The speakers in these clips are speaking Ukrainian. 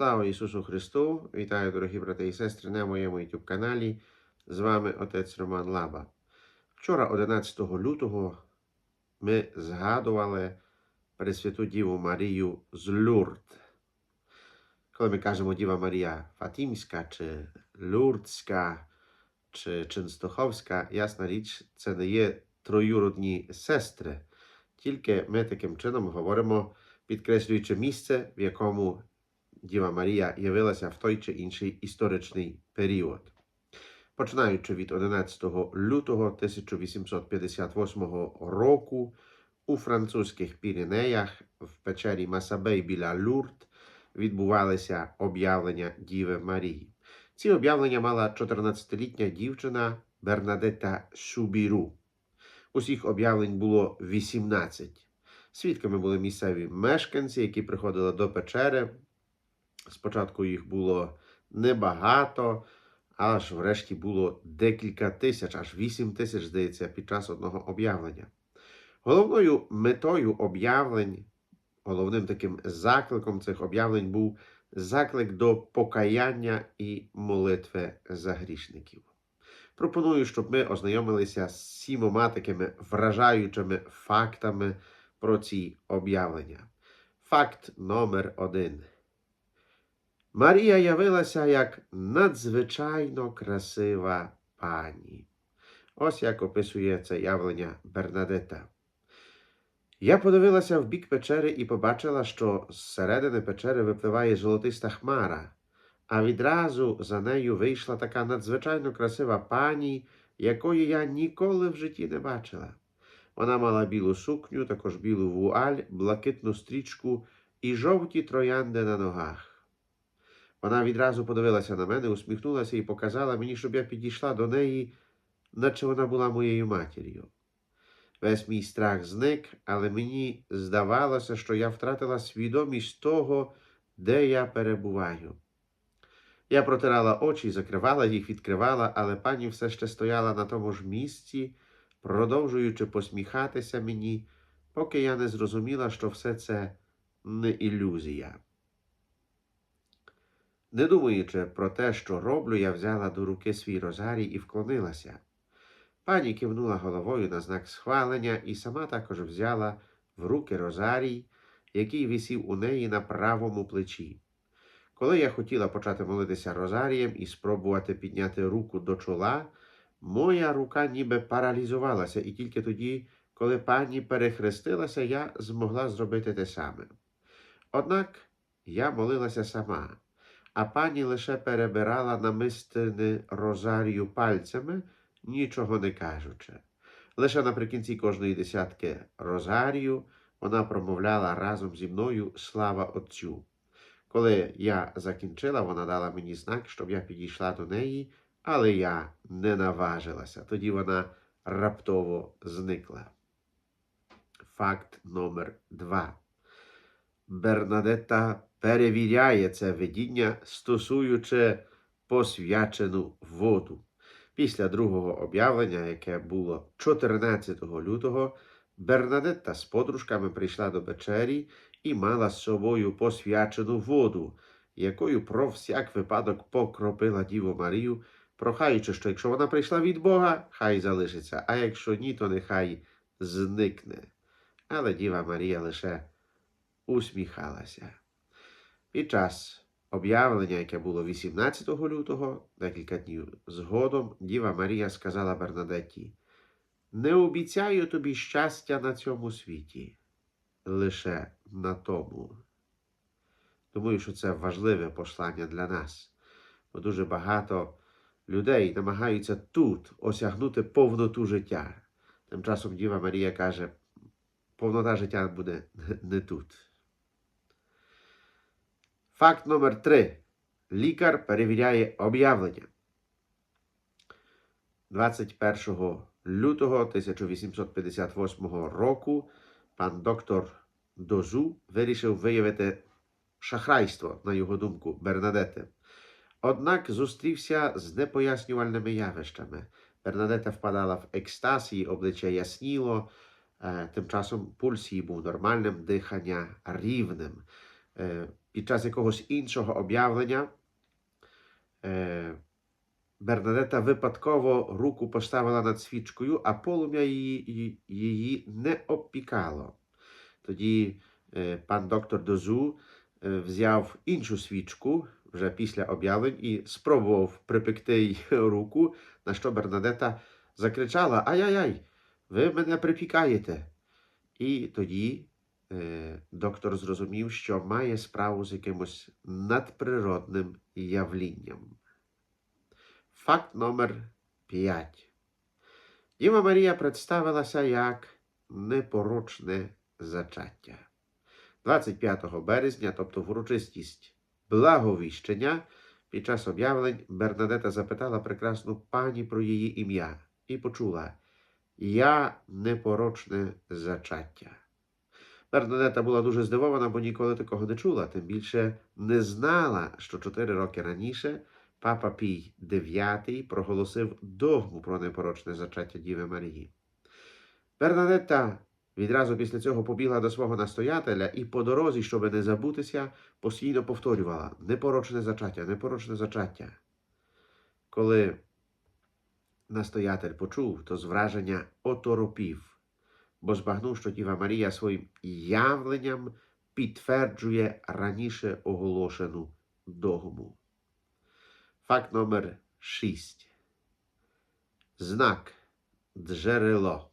Слава Ісусу Христу! Вітаю, дорогі брати і сестри, на моєму youtube каналі. З вами отець Роман Лаба. Вчора, 11 лютого, ми згадували Пресвяту Діву Марію з Люрд. Коли ми кажемо Діва Марія Фатімська, чи Люрдська, чи Ченстоховська, ясна річ, це не є троюродні сестри. Тільки ми таким чином говоримо, підкреслюючи місце, в якому Діва Марія явилася в той чи інший історичний період. Починаючи від 11 лютого 1858 року у французьких Піренеях в печері Масабей біля Люрт відбувалися об'явлення Діви Марії. Ці об'явлення мала 14-літня дівчина Бернадетта Шубіру. Усіх об'явлень було 18. Свідками були місцеві мешканці, які приходили до печери. Спочатку їх було небагато, аж врешті було декілька тисяч, аж 8 тисяч, здається, під час одного об'явлення. Головною метою об'явлень, головним таким закликом цих об'явлень був заклик до покаяння і молитви за грішників. Пропоную, щоб ми ознайомилися з сімома такими вражаючими фактами про ці об'явлення. Факт номер один. Марія явилася як надзвичайно красива пані. Ось як описує це явлення Бернадета. Я подивилася в бік печери і побачила, що зсередини печери випливає золотиста хмара, а відразу за нею вийшла така надзвичайно красива пані, якої я ніколи в житті не бачила. Вона мала білу сукню, також білу вуаль, блакитну стрічку і жовті троянди на ногах. Вона відразу подивилася на мене, усміхнулася і показала мені, щоб я підійшла до неї, наче вона була моєю матір'ю. Весь мій страх зник, але мені здавалося, що я втратила свідомість того, де я перебуваю. Я протирала очі, закривала їх, відкривала, але пані все ще стояла на тому ж місці, продовжуючи посміхатися мені, поки я не зрозуміла, що все це не ілюзія. Не думаючи про те, що роблю, я взяла до руки свій розарій і вклонилася. Пані кивнула головою на знак схвалення і сама також взяла в руки розарій, який висів у неї на правому плечі. Коли я хотіла почати молитися розарієм і спробувати підняти руку до чола, моя рука ніби паралізувалася, і тільки тоді, коли пані перехрестилася, я змогла зробити те саме. Однак я молилася сама а пані лише перебирала намистини розарію пальцями, нічого не кажучи. Лише наприкінці кожної десятки розарію вона промовляла разом зі мною слава Отцю. Коли я закінчила, вона дала мені знак, щоб я підійшла до неї, але я не наважилася. Тоді вона раптово зникла. Факт номер два. Бернадетта перевіряє це видіння, стосуючи посвячену воду. Після другого об'явлення, яке було 14 лютого, Бернадетта з подружками прийшла до печері і мала з собою посвячену воду, якою про всяк випадок покропила Діву Марію, прохаючи, що якщо вона прийшла від Бога, хай залишиться, а якщо ні, то нехай зникне. Але Діва Марія лише усміхалася. Під час об'явлення, яке було 18 лютого, декілька днів згодом, Діва Марія сказала Бернадетті, не обіцяю тобі щастя на цьому світі, лише на тому. Думаю, що це важливе послання для нас, бо дуже багато людей намагаються тут осягнути повноту життя. Тим часом Діва Марія каже, повнота життя буде не тут. Факт номер 3. Лікар перевіряє об'явлення. 21 лютого 1858 року пан доктор Дозу вирішив виявити шахрайство, на його думку, Бернадети. Однак зустрівся з непояснювальними явищами. Бернадета впадала в екстаз, її обличчя ясніло, е, тим часом пульс її був нормальним, дихання рівним. Під час якогось іншого об'явлення е, Бернадета випадково руку поставила над свічкою, а полум'я її, її не обпікало. Тоді е, пан доктор Дозу е, взяв іншу свічку вже після об'явлень і спробував припекти їй руку, на що Бернадета закричала: Ай-яй-яй, ви мене припікаєте. І тоді доктор зрозумів, що має справу з якимось надприродним явлінням. Факт номер 5. Діва Марія представилася як непорочне зачаття. 25 березня, тобто в урочистість благовіщення, під час об'явлень Бернадета запитала прекрасну пані про її ім'я і почула Я непорочне зачаття. Бернадета була дуже здивована, бо ніколи такого не чула, тим більше не знала, що чотири роки раніше Папа Пій IX проголосив догму про непорочне зачаття Діви Марії. Бернадетта відразу після цього побігла до свого настоятеля і по дорозі, щоб не забутися, постійно повторювала непорочне зачаття, непорочне зачаття. Коли настоятель почув, то з враження оторопів, бо збагнув, що Діва Марія своїм явленням підтверджує раніше оголошену догму. Факт номер 6. Знак джерело.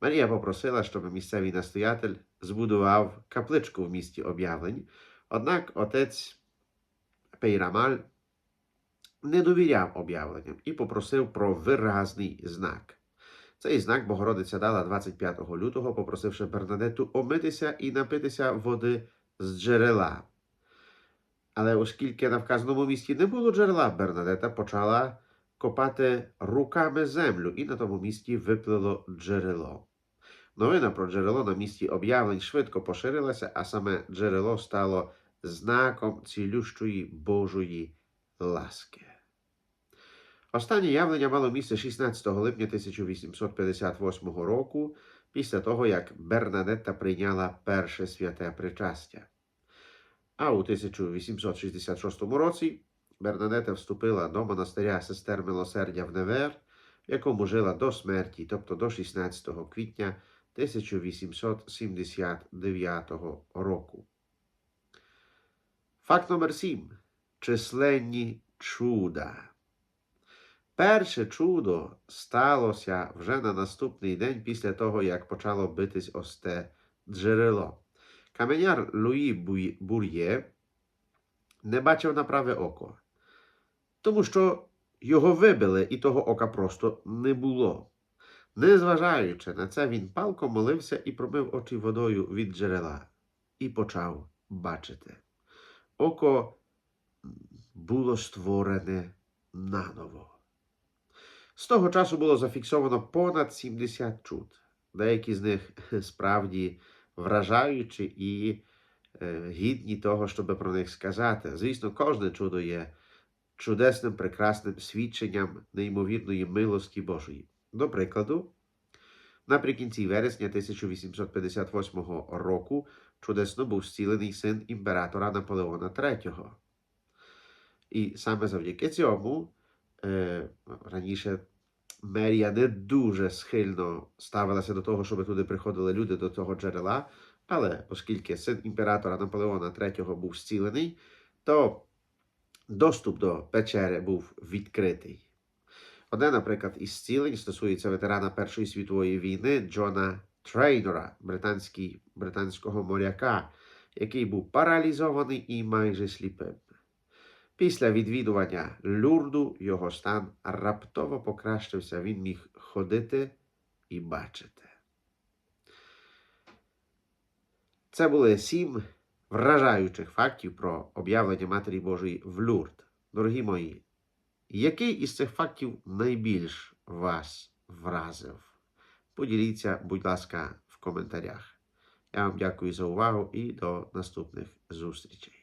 Марія попросила, щоб місцевий настоятель збудував капличку в місті об'явлень. Однак отець Пейрамаль не довіряв об'явленням і попросив про виразний знак. Цей знак Богородиця дала 25 лютого, попросивши Бернадету омитися і напитися води з джерела. Але оскільки на вказаному місці не було джерела, Бернадета почала копати руками землю, і на тому місці виплило джерело. Новина про джерело на місці об'явлень швидко поширилася, а саме джерело стало знаком цілющої Божої ласки. Останнє явлення мало місце 16 липня 1858 року, після того, як Бернадетта прийняла перше святе причастя. А у 1866 році Бернадета вступила до монастиря сестер Милосердя в Невер, в якому жила до смерті, тобто до 16 квітня 1879 року. Факт номер 7. Численні чуда. Перше чудо сталося вже на наступний день після того, як почало битись осте джерело. Каменяр Луї Бур'є не бачив на праве око, тому що його вибили, і того ока просто не було. Незважаючи на це, він палко молився і промив очі водою від джерела і почав бачити. Око було створене наново. З того часу було зафіксовано понад 70 чуд. Деякі з них справді вражаючі і е, гідні того, щоб про них сказати. Звісно, кожне чудо є чудесним, прекрасним свідченням неймовірної милості Божої. До прикладу, наприкінці вересня 1858 року чудесно був зцілений син імператора Наполеона III. І саме завдяки цьому е, раніше мерія не дуже схильно ставилася до того, щоб туди приходили люди до того джерела. Але оскільки син імператора Наполеона III був зцілений, то доступ до печери був відкритий. Одне, наприклад, із зцілень стосується ветерана Першої світової війни Джона Трейнора, британського моряка, який був паралізований і майже сліпим. Після відвідування люрду його стан раптово покращився, він міг ходити і бачити. Це були сім вражаючих фактів про об'явлення Матері Божої в Люрд. Дорогі мої, який із цих фактів найбільш вас вразив? Поділіться, будь ласка, в коментарях. Я вам дякую за увагу і до наступних зустрічей.